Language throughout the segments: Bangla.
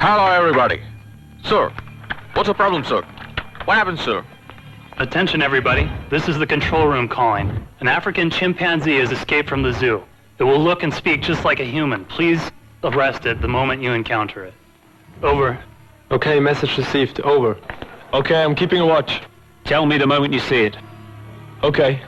Hello, everybody. Sir, what's the problem, sir? What happened, sir? Attention, everybody. This is the control room calling. An African chimpanzee has escaped from the zoo. It will look and speak just like a human. Please arrest it the moment you encounter it. Over. Okay, message received. Over. Okay, I'm keeping a watch. Tell me the moment you see it. Okay.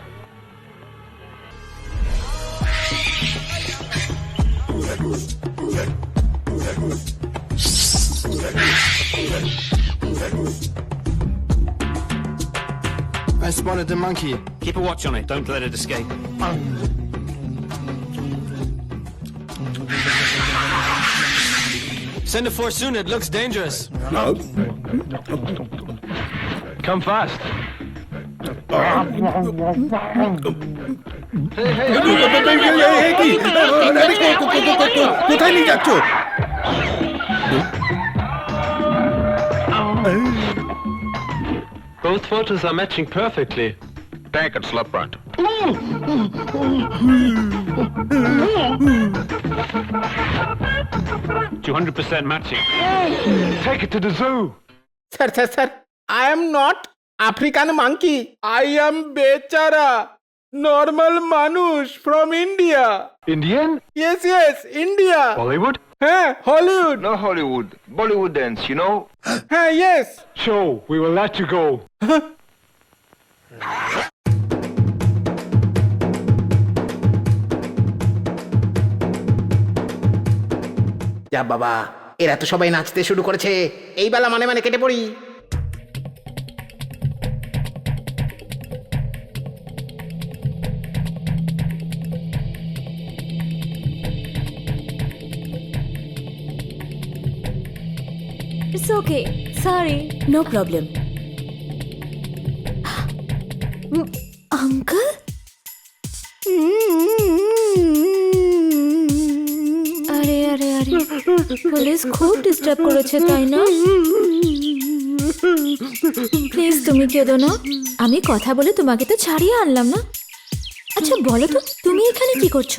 I spotted the monkey. Keep a watch on it. Don't let it escape. Send a force soon, it looks dangerous. Come fast. কোথায় নিয়ে যাচ্ছ Both photos are matching perfectly. Take it, Sliprat. Two hundred percent matching. Take it to the zoo. Sir, sir, sir. I am not African monkey. I am Bechara, normal Manush from India. Indian? Yes yes India Bollywood? হ্যাঁ Hollywood No Hollywood. Bollywood dance, you know? হ্যাঁ yes Show. We will let you go. যা বাবা এরা তো সবাই নাচতে শুরু করেছে এই বেলা মানে মানে কেটে পড়ি It's okay. Sorry. No problem. Uncle? আরে আরে আরে পুলিশ খুব ডিস্টার্ব করেছে তাই না প্লিজ তুমি কেঁদো না আমি কথা বলে তোমাকে তো ছাড়িয়ে আনলাম না আচ্ছা বলো তো তুমি এখানে কি করছ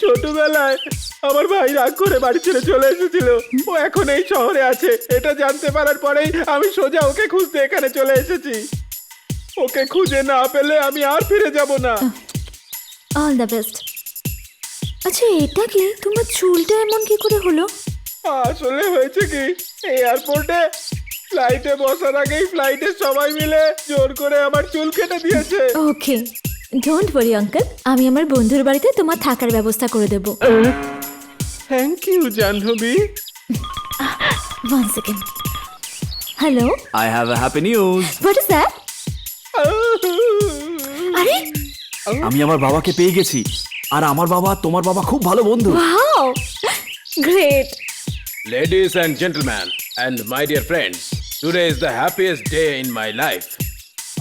ছোটবেলায় আমার ভাই রাগ করে বাড়ি ছেড়ে চলে এসেছিল। ও এখন এই শহরে আছে। এটা জানতে পারার পরেই আমি সোজা ওকে খুঁজতে এখানে চলে এসেছি। ওকে খুঁজে না পেলে আমি আর ফিরে যাব না। অল দ্য বেস্ট আচ্ছা এটা কি? তোমার চুলটা এমন কি করে হলো? আসলে হয়েছে কি? এয়ারপোর্টে ফ্লাইটে বসার আগেই ফ্লাইটে সবাই মিলে জোর করে আমার চুল কেটে দিয়েছে। ওকে ডোন্ট ওয়ারি আঙ্কেল আমি আমার বন্ধুর বাড়িতে তোমার থাকার ব্যবস্থা করে দেবো। Thank you Jahnavi. One second hello I have a happy news. What is that আরে! আমি আমার বাবাকে পেয়ে গেছি। আর আমার বাবা আর তোমার বাবা খুব ভালো বন্ধু। Wow great ladies and gentleman and my dear friends today is the happiest day in my life.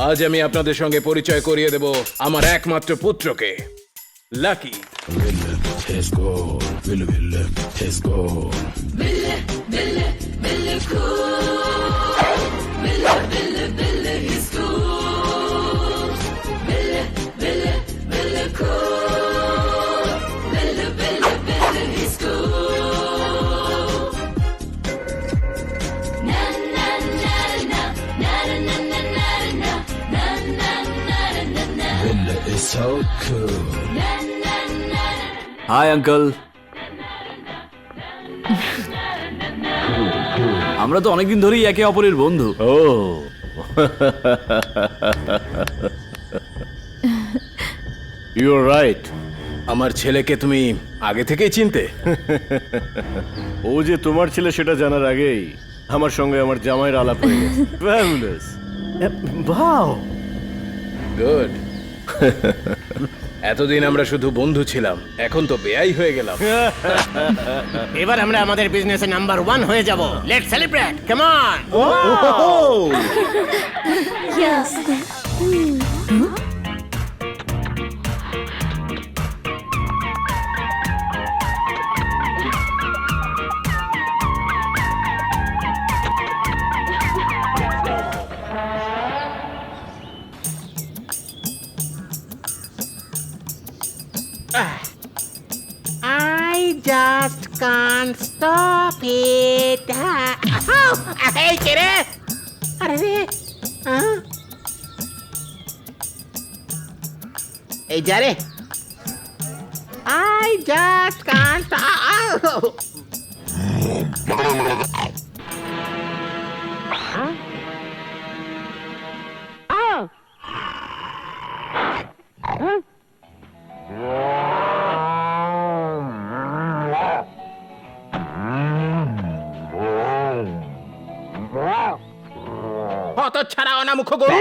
আজ আমি আপনাদের সঙ্গে পরিচয় করিয়ে দেব আমার একমাত্র পুত্রকে লাকি হাই আঙ্কল আমরা তো অনেকদিন ধরেই একে অপরের বন্ধু। ও। ইউ রাইট আমার ছেলেকে তুমি আগে থেকেই চিনতে। ও যে তোমার ছেলে সেটা জানার আগেই আমার সঙ্গে আমার জামাইয়ের আলাপ হয়ে গেছে। গুড এতদিন আমরা শুধু বন্ধু ছিলাম এখন তো বেয়াই হয়ে গেলাম। এবার আমরা আমাদের বিজনেসে নাম্বার ওয়ান হয়ে যাব। লেট সেলিব্রেট কেমন yes just can't কান স্টপ ইট এই কে রে আরে রে আহ? এই যা রে আই জাস্ট কান্ট হত ছাড়া অনামুখ গরু?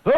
আরে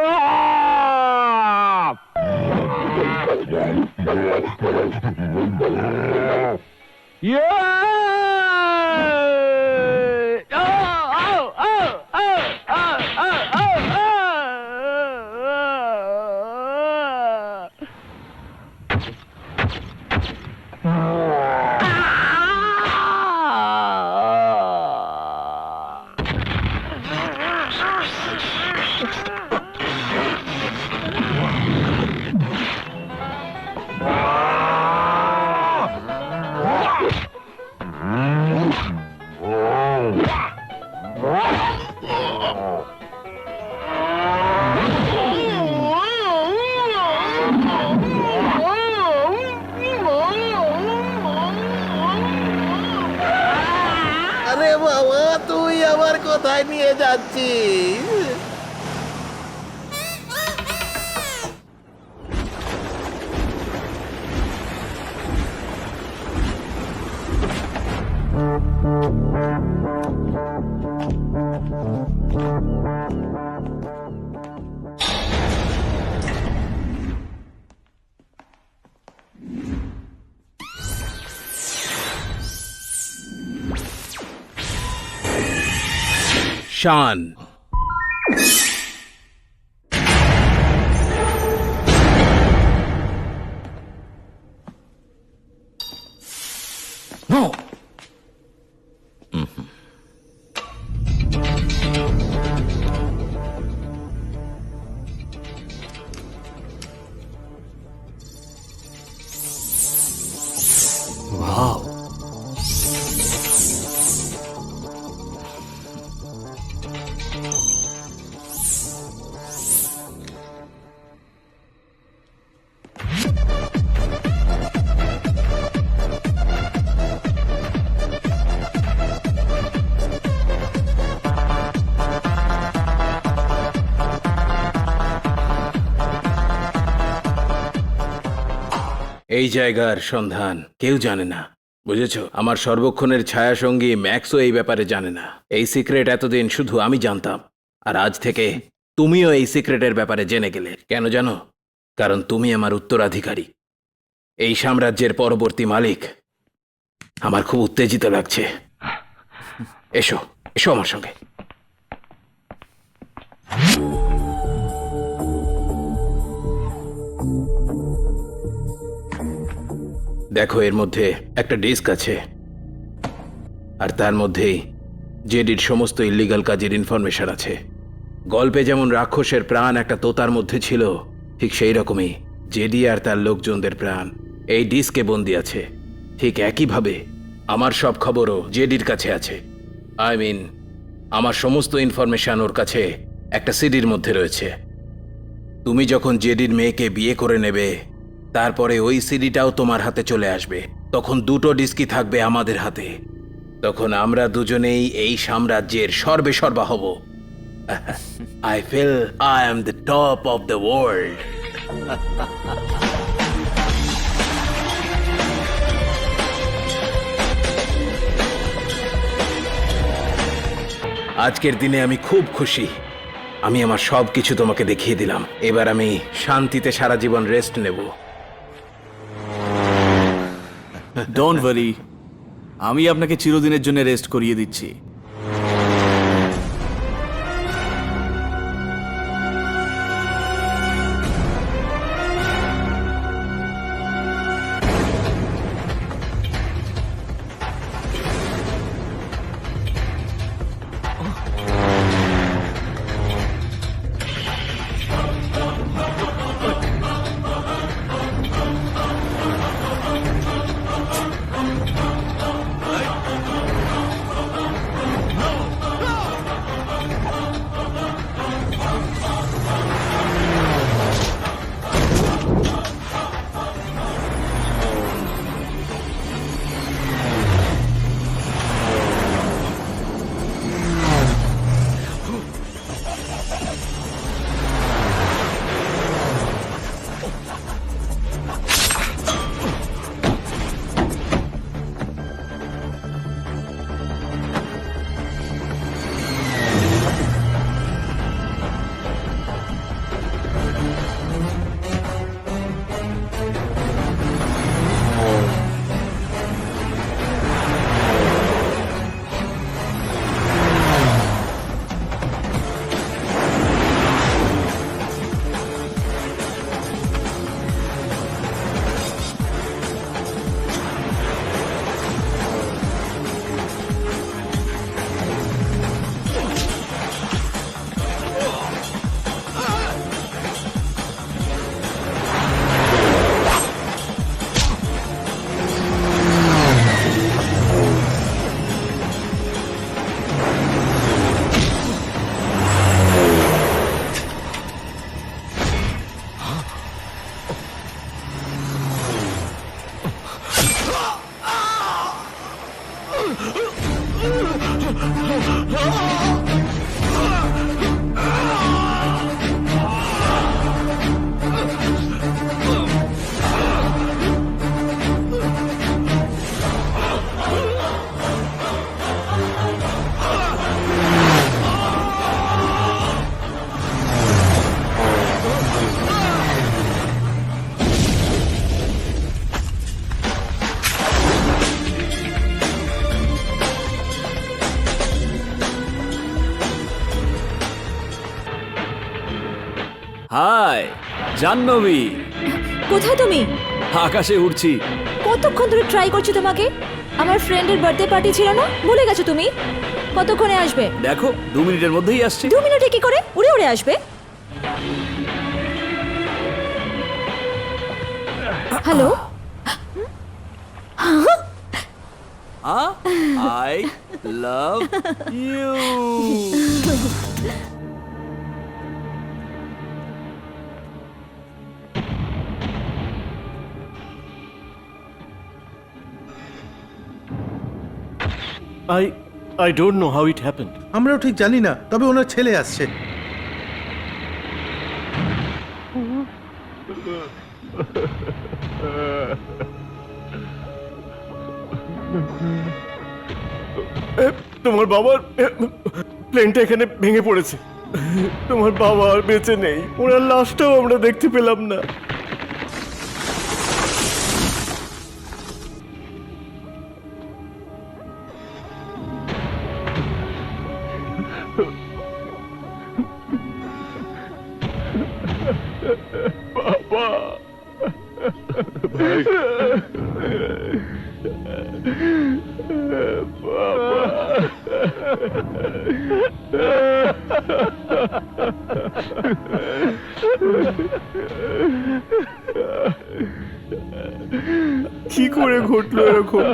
please. Sean. এই জায়গার সন্ধান কেউ জানে না। বুঝেছ? আমার সর্বক্ষণের ছায়াসঙ্গী ম্যাক্সও এই ব্যাপারে জানে না। এই সিক্রেট এতদিন শুধু আমি জানতাম। আর আজ থেকে তুমিও এই সিক্রেটের ব্যাপারে জেনে গেলে। কেন জানো? কারণ তুমি আমার উত্তরাধিকারী। এই সাম্রাজ্যের পরবর্তী মালিক। আমার খুব উত্তেজিত লাগছে। এসো এসো আমার সঙ্গে। দেখো, এর মধ্যে একটা ডিস্ক আছে। আর তার মধ্যেই জেডির সমস্ত ইলিগাল কাজের ইনফরমেশন আছে। গল্পে যেমন রাক্ষসের প্রাণ একটা তোতার মধ্যে ছিল, ঠিক সেই রকমই জেডি আর তার লোকজনদের প্রাণ এই ডিস্কে বন্দি আছে। ঠিক একইভাবে আমার সব খবরও জেডির কাছে আছে। আই মিন, আমার সমস্ত ইনফরমেশন ওর কাছে একটা সিডির মধ্যে রয়েছে। তুমি যখন জেডির মেয়েকে বিয়ে করে নেবে তারপরে ওই সিডিটাও তোমার হাতে চলে আসবে। তখন দুটো ডিস্কি থাকবে আমাদের হাতে। তখন আমরা দুজনেই এই সাম্রাজ্যের সর্বে সর্বা হব। I feel I am the top of the world আজকের দিনে আমি খুব খুশি। আমি আমার সব কিছু তোমাকে দেখিয়ে দিলাম। এবার আমি শান্তিতে সারা জীবন রেস্ট নেব। ডোন্ট ওয়ারি আমি আপনাকে চিরদিনের জন্য রেস্ট করিয়ে দিচ্ছি। হাই জাহ্নবী। কোথায় তুমি? আকাশে উড়ছি। কতক্ষণ ধরে ট্রাই করছি তোমাকে? আমার ফ্রেন্ডের বার্থডে পার্টি ছিল না? ভুলে গেছো তুমি? কতক্ষণে আসবে? দেখো দু মিনিটের মধ্যেই আসছি। দু মিনিটে কি করে? উড়ে উড়ে আসবে। Hello I love you. I I don't know how it happened আমরাও ঠিক জানি না তবে ওনার ছেলে আসছে। তোমার বাবার প্লেনটা এখানে ভেঙে পড়েছে। তোমার বাবা আর বেঁচে নেই। ওনার লাশটাও আমরা দেখতে পেলাম না। কি করে ঘটলো এরকম?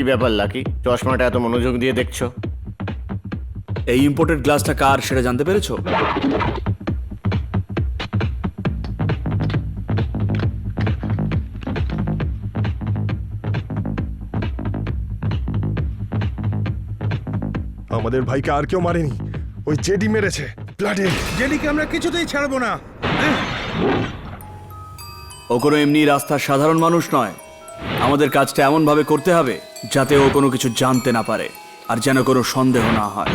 কি ব্যাপার লাকি? চশমাটা এত মনোযোগ দিয়ে দেখছ? এই ইম্পোর্টেড গ্লাসটা কার সেটা জানতে পেরেছ? আমাদের ভাইকে আর কেউ মারেনি। ওই জেডি মেরেছে। ব্লাডে জেডিকে আমরা কিছুতেই ছাড়বো না। ও কোনো এমনি রাস্তার সাধারণ মানুষ নয়। আমাদের কাজটা এমন ভাবে করতে হবে যাতে ও কোনো কিছু জানতে না পারে আর যেন কোনো সন্দেহ না হয়।